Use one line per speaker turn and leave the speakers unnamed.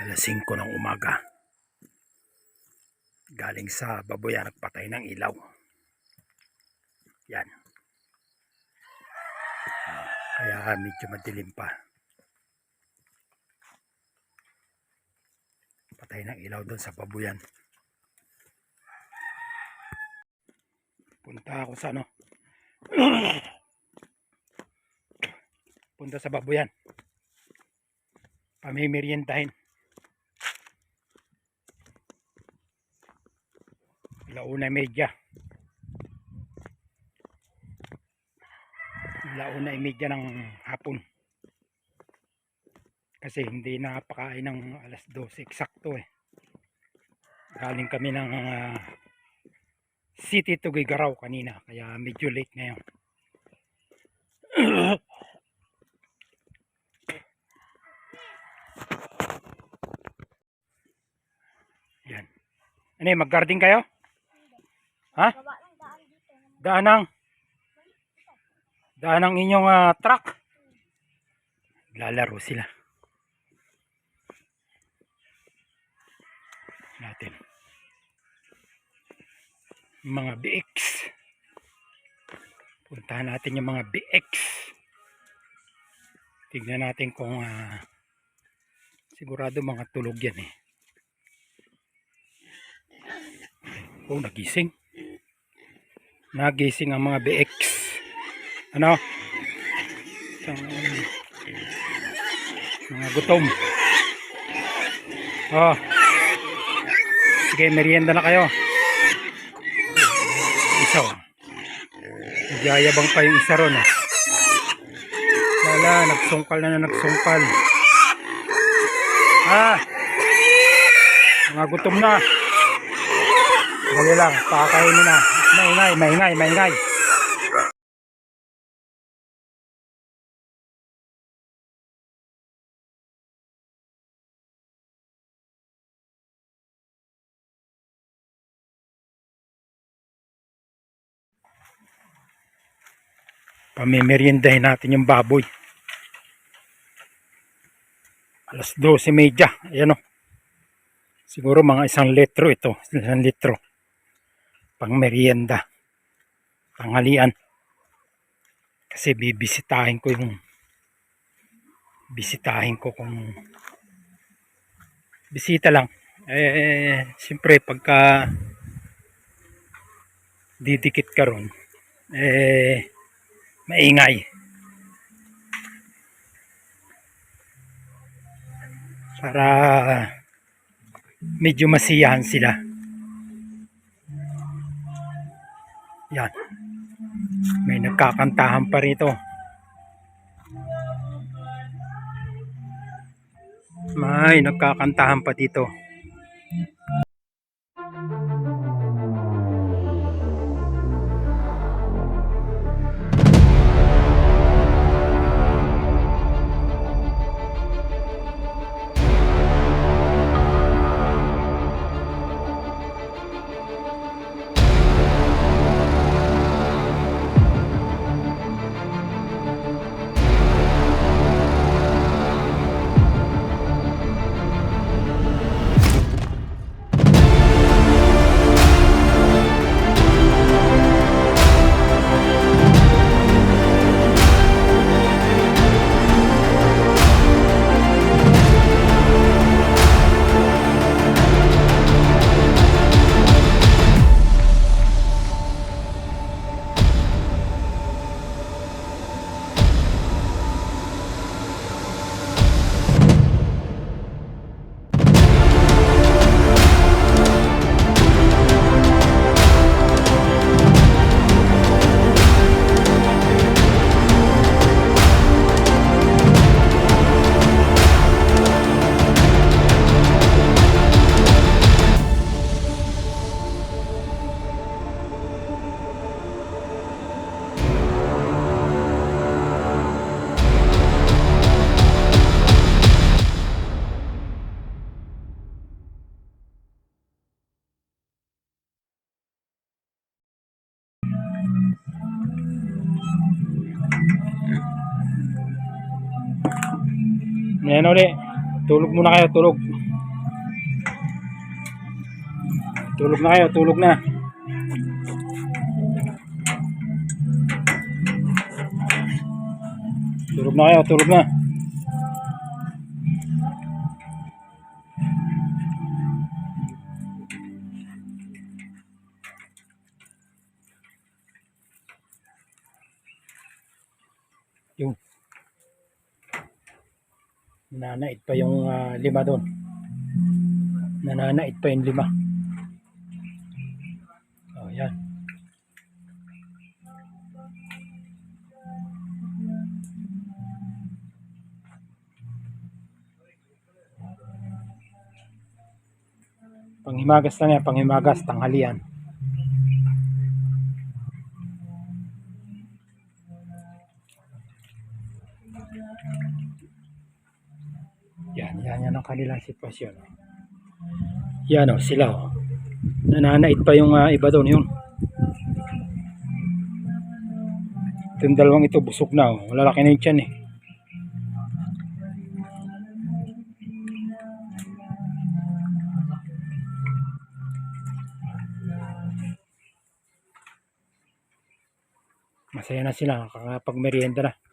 alas 5 ng umaga. Galing sa baboyan nagpatay ng ilaw. Yan. Ah, kaya medyo madilim pa. Patay ng ilaw doon sa baboyan punta ako sa ano? Punta sa baboyan pamimerientahin Launa media. Launa media ng hapon. Kasi hindi napakain ng alas 12 eksakto eh. Galing kami ng ah, City to Gigaraw kanina kaya medyo late ngayon. Yan. Ano mag-garden kayo? Ha?
Daan
ng daan ng inyong ah, truck. Lalaro sila. Natin. Mga BX. Puntahan natin yung mga BX. Tignan natin kung ah, sigurado mga tulog yan eh. Oh, nagising. Nagising ang mga BX. Ano? Isang, mga gutom. Oh. Sige, merienda na kayo. Isa. oh. Nagyayabang pa yung isa ron. Oh. Wala, nagsungkal na na nagsungkal. Ah! Mga gutom na. Dali lang, pakakainin na. Maingay, maingay, maingay. Pamimeriendahin natin yung baboy. Alas 12.30. Ayan o. Siguro mga isang litro ito. Isang litro pang merienda. Tanghalian. Kasi bibisitahin ko yung bisitahin ko kung bisita lang. Eh siyempre pagka didikit ka ron eh maingay. Para medyo masiyahan sila Yan. May nagkakantahan pa rito. May nagkakantahan pa dito. Ayan ulit. Tulog muna kayo, tulog. Tulog na kayo, tulog na. Tulog na kayo, tulog na. Yun nananait pa yung ah, lima doon. Nananait pa yung lima. Oh, yan. Panghimagas lang yan, panghimagas, tanghalian. Yan, yan, ang kanilang sitwasyon. Yan o, sila o. Nananait pa yung ah, iba doon, yun. Itong dalawang ito, busog na o. Malalaki na yung tiyan eh. Masaya na sila, nakakapag merienda na.